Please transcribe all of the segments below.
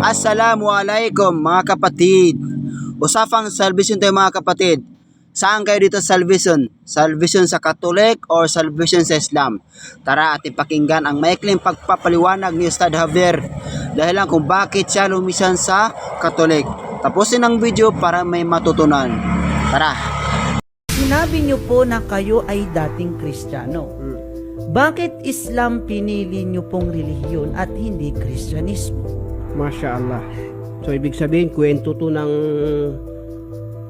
Assalamualaikum mga kapatid. Usapang salvation tayo mga kapatid. Saan kayo dito salvation? Salvation sa Katolik or salvation sa Islam? Tara ating pakinggan ang maikling pagpapaliwanag ni Ustad Javier dahil lang kung bakit siya lumisan sa Katolik. Tapusin ang video para may matutunan. Tara! Sinabi niyo po na kayo ay dating Kristiyano. Bakit Islam pinili niyo pong relihiyon at hindi Kristyanismo? Masya Allah. So, ibig sabihin, kwento to ng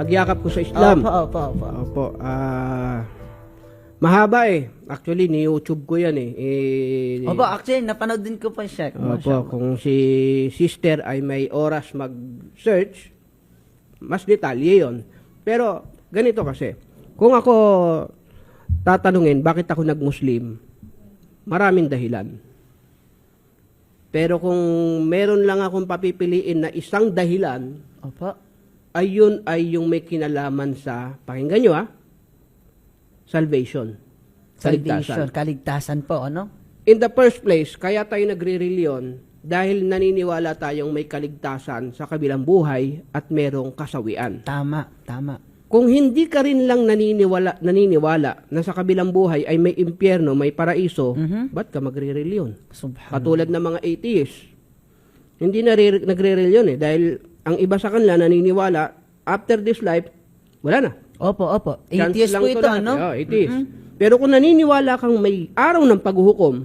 pagyakap ko sa Islam. Opo, opo, opo. Opo. ah, mahaba eh. Actually, ni-YouTube ko yan eh. eh Opo, actually, napanood din ko pa siya. Opo, kung si sister ay may oras mag-search, mas detalye yon. Pero, ganito kasi. Kung ako tatanungin, bakit ako nag-Muslim? Maraming dahilan. Pero kung meron lang akong papipiliin na isang dahilan, Opo. ayun ay yung may kinalaman sa, pakinggan nyo ah, salvation. Salvation, Kaligtasan. kaligtasan po, ano? In the first place, kaya tayo nagre-reliyon dahil naniniwala tayong may kaligtasan sa kabilang buhay at merong kasawian. Tama, tama. Kung hindi ka rin lang naniniwala, naniniwala na sa kabilang buhay ay may impyerno, may paraiso, Mhm. ba't ka magre-reliyon? Katulad ng mga atheists. Hindi na nagre-reliyon eh dahil ang iba sa kanila naniniwala after this life, wala na. Opo, opo. Atheist po to ito, lahat. ano? Oo, atheist. Pero kung naniniwala kang may araw ng paghuhukom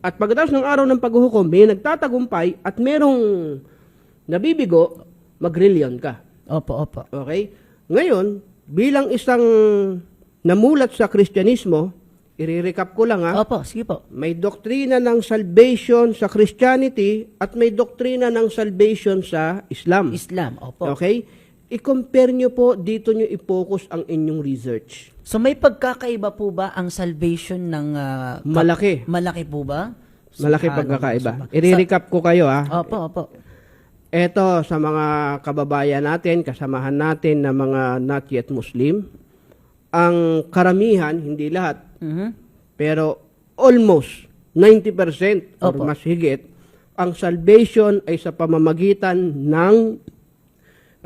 at pagkatapos ng araw ng paghuhukom, may nagtatagumpay at merong nabibigo, mag-reliyon ka. Opo, opo. Okay? Ngayon, bilang isang namulat sa Kristyanismo, i-recap ko lang ha, Opo, sige po. may doktrina ng salvation sa Christianity at may doktrina ng salvation sa Islam. Islam, opo. Okay? I-compare nyo po, dito nyo i-focus ang inyong research. So may pagkakaiba po ba ang salvation ng kap- Malaki. Malaki po ba? Malaki Subhanallah, pagkakaiba. I-recap ko kayo ha. Opo, opo. Ito sa mga kababayan natin, kasamahan natin na mga not yet Muslim, ang karamihan, hindi lahat, Mhm. pero almost 90% or Opo. mas higit, ang salvation ay sa pamamagitan ng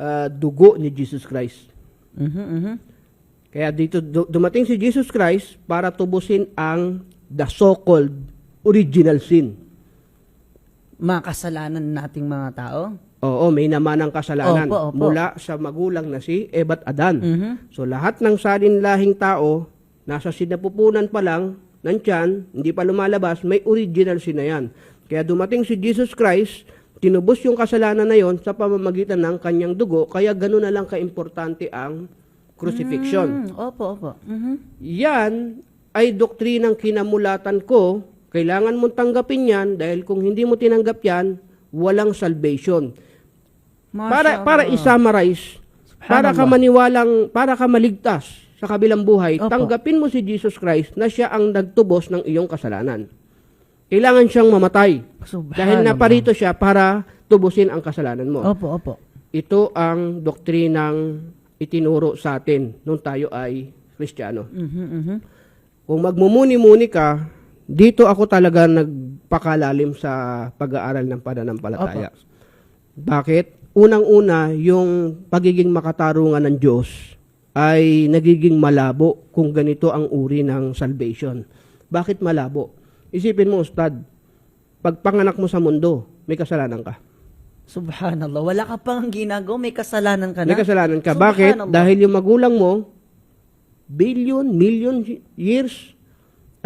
ah, dugo ni Jesus Christ. Mhm, mhm. Kaya dito du- dumating si Jesus Christ para tubusin ang the so-called original sin. Mga kasalanan nating mga tao. Oo, may naman ang kasalanan Opo, opo. mula sa magulang na si Eva at Adan. Mhm. So lahat ng salinlahing tao, nasa sinapupunan pa lang ng tiyan, hindi pa lumalabas, may original sin na yan. Kaya dumating si Jesus Christ, tinubos yung kasalanan na yon sa pamamagitan ng kanyang dugo, kaya gano'n na lang kaimportante ang crucifixion. Mm, opo, opo. Mhm. Yan ay doktrinang kinamulatan ko. Kailangan mong tanggapin yan dahil kung hindi mo tinanggap yan, walang salvation. Masya Para para i-summarize, para ka maniwalang, para ka maligtas sa kabilang buhay, Opo. tanggapin mo si Jesus Christ na siya ang nagtubos ng iyong kasalanan. Kailangan siyang mamatay Subhanallah. dahil naparito siya para tubusin ang kasalanan mo. Opo, opo. Ito ang doktrinang itinuro sa atin nung tayo ay Kristiyano. Mhm, mhm. Kung magmumuni-muni ka, dito ako talaga nagpakalalim sa pag-aaral ng pananampalataya. Bakit? Unang-una, yung pagiging makatarungan ng Diyos ay nagiging malabo kung ganito ang uri ng salvation. Bakit malabo? Isipin mo, Ustad, pag panganak mo sa mundo, may kasalanan ka. Subhanallah. Wala ka pang ginagawa, may kasalanan ka na. May kasalanan ka. Bakit? Dahil yung magulang mo, billion, million years,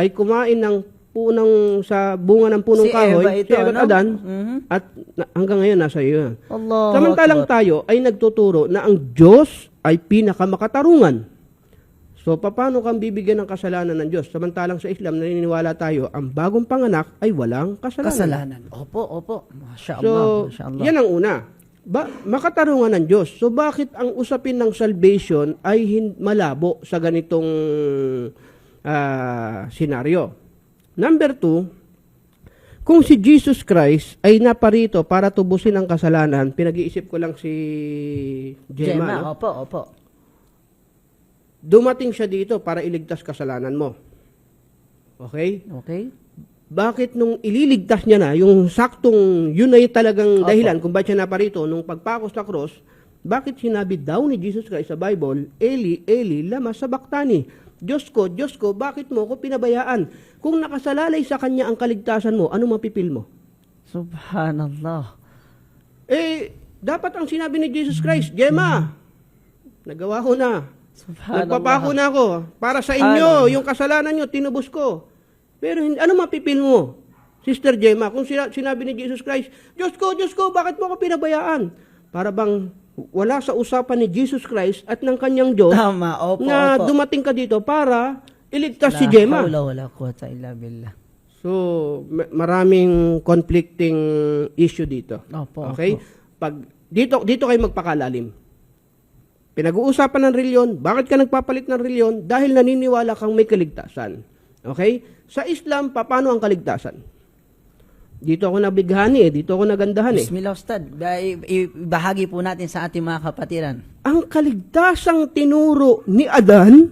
ay kumain ng punang sa bunga ng punong Si kahoy, Eva ito, si Eva at? Adan, Mhm. at na- hanggang ngayon nasa iyo. Allah. Samantalang tayo ay nagtuturo na ang Diyos ay pinakamakatarungan. So, paano kang bibigyan ng kasalanan ng Diyos? Samantalang sa Islam, naniniwala tayo, ang bagong panganak ay walang kasalanan. kasalanan. Opo, opo. Masya So, Allah. Masya Allah. yan ang una. Ba, makatarungan ng Diyos. So, bakit ang usapin ng salvation ay hin- malabo sa ganitong ah, senaryo? Number two, kung si Jesus Christ ay naparito para tubusin ang kasalanan, pinag-iisip ko lang si Gemma, Gemma, no? opo, opo. dumating siya dito para iligtas kasalanan mo. Okay? Okay? bakit nung ililigtas niya na, yung saktong, yun na yung talagang dahilan kung bakit siya naparito, nung pagpako sa cross, bakit sinabi daw ni Jesus Christ sa Bible, Eli, Eli, lama sabaktani? Diyos ko, Diyos ko, bakit mo ko pinabayaan? Kung nakasalalay sa Kanya ang kaligtasan mo, ano mapipil mo? Subhanallah. Eh, dapat ang sinabi ni Jesus Christ, Gemma, nagawa ko na. Nagpapako na ako. Para sa inyo, yung kasalanan nyo, tinubos ko. Pero hindi, ano mapipil mo? Sister Gemma, kung sina- sinabi ni Jesus Christ, Diyos ko, Diyos ko, bakit mo ako pinabayaan? Para bang wala sa usapan ni Jesus Christ at ng kanyang Diyos Tama, opo, na opo. dumating ka dito para iligtas si Gemma. hawla wala quwwata illa billah. So, ma- maraming conflicting issue dito. Opo, Okay? Pag dito dito kayo magpakalalim. Pinag-uusapan ng reliyon, bakit ka nagpapalit ng reliyon? Dahil naniniwala kang may kaligtasan. Okay? Sa Islam, paano ang kaligtasan? Dito ako nabighani eh, dito ako nagandahan eh. Bismillah Ustad, ibahagi po natin sa ating mga kapatiran. Ang kaligtasang tinuro ni Adan,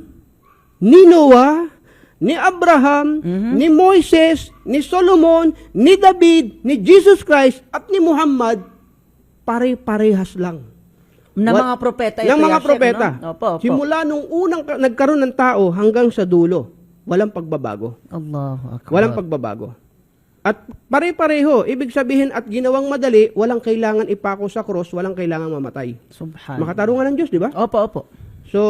ni Noah, ni Abraham, ni Moises, ni Solomon, ni David, ni Jesus Christ, at ni Muhammad, pare-parehas lang. Ng mga propeta ito, ng mga propeta. no? Opo, opo. Simula nung unang ka- nagkaroon ng tao hanggang sa dulo, walang pagbabago. Allahu akbar. Walang pagbabago. At pare-pareho, ibig sabihin at ginawang madali, walang kailangan ipako sa cross, walang kailangan mamatay. Subhanallah. Makatarungan ng Diyos, di ba? Opo, opo. So,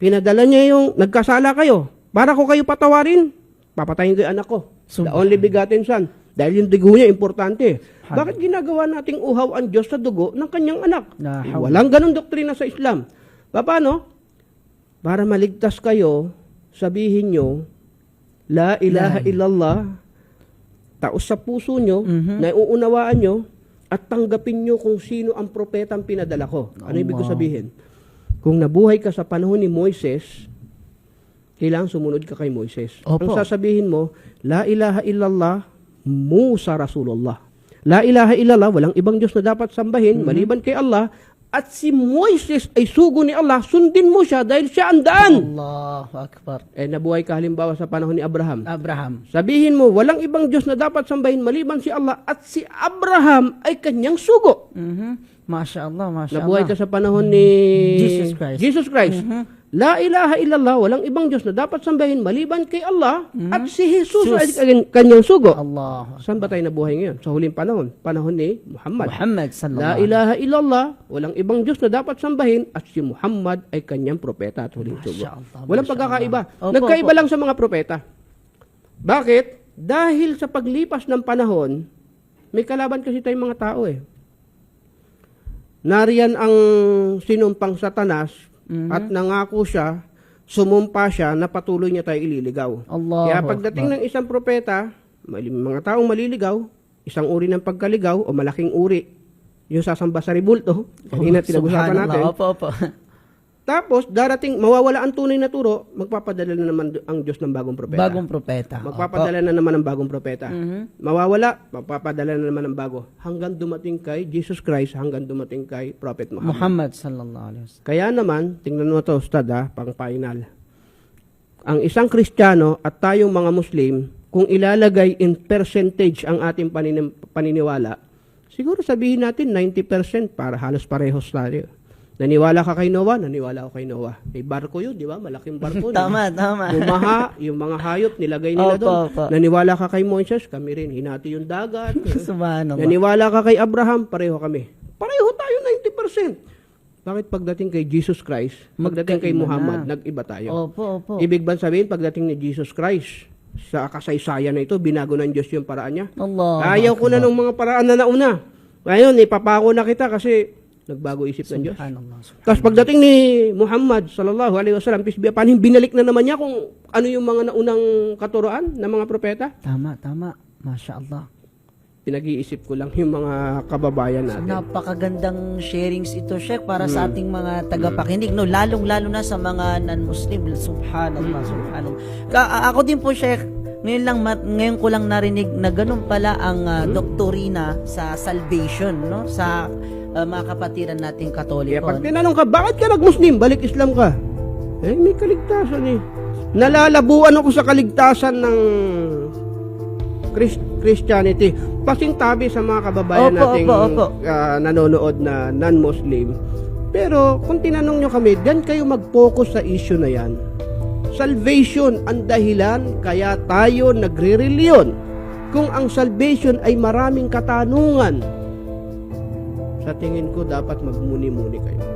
pinadala niya yung nagkasala kayo. Para ko kayo patawarin, papatayin ko yung anak ko. The Subhan- only begotten son. Dahil yung dugo niya, importante. Bakit ginagawa nating uhaw ang Diyos sa dugo ng kanyang anak? La Eh, walang ganong doktrina sa Islam. Paano? Para maligtas kayo, sabihin nyo, La ilaha illallah, taos sa puso nyo, Mhm. na uunawaan nyo, at tanggapin nyo kung sino ang propetang pinadala ko. Ano ibig ko sabihin? Kung nabuhay ka sa panahon ni Moises, kailangan sumunod ka kay Moises. Opo. Ang sasabihin mo, La ilaha illallah, Musa Rasulullah. La ilaha illallah, walang ibang Diyos na dapat sambahin, Mhm. maliban kay Allah. At si Moises ay sugo ni Allah, sundin mo siya dahil siya ang daan. Allahu akbar. Eh, nabuhay ka halimbawa sa panahon ni Abraham. Abraham. Sabihin mo, walang ibang Diyos na dapat sambahin maliban si Allah at si Abraham ay kanyang sugo. Mhm. Masya Allah, Masya Nabuhay Allah. ka sa panahon ni Jesus Christ. Jesus Christ. La ilaha illallah, walang ibang Diyos na dapat sambahin maliban kay Allah at si Jesus ay kanyang- sugo. Allah. Saan ba tayo nabuhay ngayon? Sa huling panahon, panahon ni Muhammad. Muhammad La sallallahu ilaha illallah, walang ibang Diyos na dapat sambahin at si Muhammad ay kanyang propeta at huling sugo. Walang pagkakaiba. Opo, Nagkaiba opo. lang sa mga propeta. Bakit? Dahil sa paglipas ng panahon, may kalaban kasi tayong mga tao eh. Nariyan ang sinumpang satanas Mhm. at nangako siya, sumumpa siya na patuloy niya tayo ililigaw. Allahu Kaya pagdating ng isang propeta, mga taong maliligaw, isang uri ng pagkaligaw o malaking uri, yung sasamba sa ribulto, kanina pinag-usapan Subhanallah. natin. Opo, opo. Tapos, darating, mawawala ang tunay na turo, magpapadala na naman ang Diyos ng bagong propeta. Bagong propeta. Magpapadala na naman ng bagong propeta. Mhm. Mawawala, magpapadala na naman ng bago. Hanggang dumating kay Jesus Christ, hanggang dumating kay Prophet Muhammad. Muhammad sallallahu alaihi wasallam. Kaya naman, tingnan mo to, Ustad, ha, pang final. Ang isang Kristiyano at tayong mga Muslim, kung ilalagay in percentage ang ating paninim- paniniwala, siguro sabihin natin 90% para halos parehos tayo. Naniwala ka kay Noah, naniwala ako kay Noah. May barko yun, di ba? Malaking barko. Tama, tama. Bumaha, yung mga hayop, nilagay nila Opo, doon. opo. Naniwala ka kay Moises, kami rin. Hinati yung dagat. Subhanallah. Naniwala ka kay Abraham, pareho kami. Pareho tayo 90%. Bakit pagdating kay Jesus Christ, pagdating kay Muhammad, na. nag-iba tayo? Opo, opo. Ibig ba sabihin, pagdating ni Jesus Christ, sa kasaysayan na ito, binago ng Diyos yung paraan niya? Allah. Ayaw ko na ng mga paraan na nauna. Ngayon, ipapako na kita kasi nagbago isip ng Diyos. Tapos pagdating ni Muhammad sallallahu alaihi wasallam, peace be upon him, binalik na naman niya kung ano yung mga naunang katuroan ng mga propeta. Tama, tama. Masya Allah. Pinag-iisip ko lang yung mga kababayan So, natin. napakagandang sharings ito, Sheikh, para sa ating mga tagapakinig, no? Lalong-lalo na sa mga non-Muslim. Subhanallah, subhanallah. Ka- ako din po, Sheikh, ngayon lang ngayon ko lang narinig na ganun pala ang ah, doktorina sa salvation, no? Sa ah, mga kapatiran nating Kaya Katoliko. pag tinanong ka, bakit ka nag-Muslim? Balik Islam ka. Eh, may kaligtasan eh. Nalalabuan ako sa kaligtasan ng Chris- Christianity. Pasingtabi sa mga kababayan Opo, nating opo, opo. ah, nanonood na non-Muslim. Pero kung tinanong nyo kami, dan kayo mag-focus sa issue na yan. Salvation ang dahilan kaya tayo nagre-reliyon. Kung ang salvation ay maraming katanungan, sa tingin ko dapat magmuni-muni kayo.